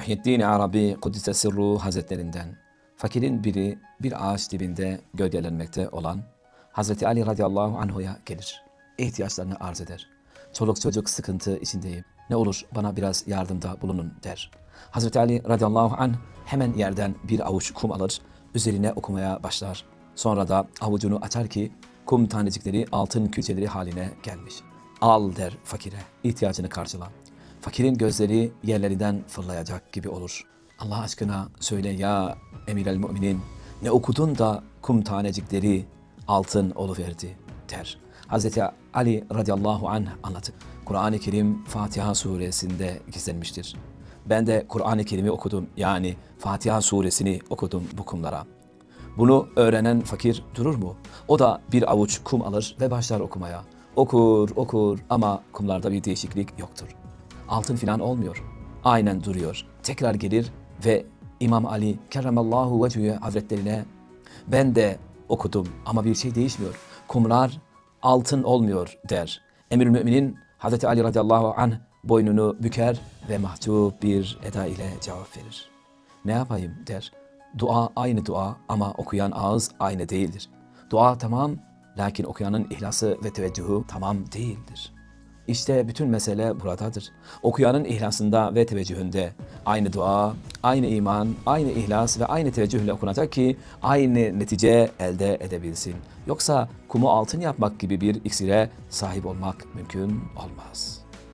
Muhyiddin Arabi Kudüs'e Sirru Hazretlerinden fakirin biri bir ağaç dibinde gölgelenmekte olan Hazreti Ali radıyallahu anhu'ya gelir. İhtiyaçlarını arz eder. Çoluk çocuk sıkıntı içindeyim. Ne olur bana biraz yardımda bulunun der. Hazreti Ali radıyallahu anh hemen yerden bir avuç kum alır, üzerine okumaya başlar. Sonra da avucunu açar ki kum tanecikleri altın külçeleri haline gelmiş. Al der fakire, ihtiyacını karşıla. Fakirin gözleri yerlerinden fırlayacak gibi olur. Allah aşkına söyle ya emir el müminin ne okudun da kum tanecikleri altın oluverdi der. Hazreti Ali radıyallahu anh anlatır. Kur'an-ı Kerim Fatiha suresinde gizlenmiştir. Ben de Kur'an-ı Kerim'i okudum yani Fatiha suresini okudum bu kumlara. Bunu öğrenen fakir durur mu? O da bir avuç kum alır ve başlar okumaya. Okur, okur ama kumlarda bir değişiklik yoktur. Altın filan olmuyor. Aynen duruyor. Tekrar gelir ve İmam Ali kerramallahu vecihü hazretlerine ben de okudum ama bir şey değişmiyor. Kumlar altın olmuyor der. Emirül Müminin Hazreti Ali radıyallahu anh boynunu büker ve mahcup bir eda ile cevap verir. Ne yapayım der. Dua aynı dua ama okuyan ağız aynı değildir. Dua tamam lakin okuyanın ihlası ve teveccühü tamam değildir. İşte bütün mesele buradadır. Okuyanın ihlasında ve teveccühünde aynı dua, aynı iman, aynı ihlas ve aynı teveccühle okunacak ki aynı netice elde edebilsin. Yoksa kumu altın yapmak gibi bir iksire sahip olmak mümkün olmaz.''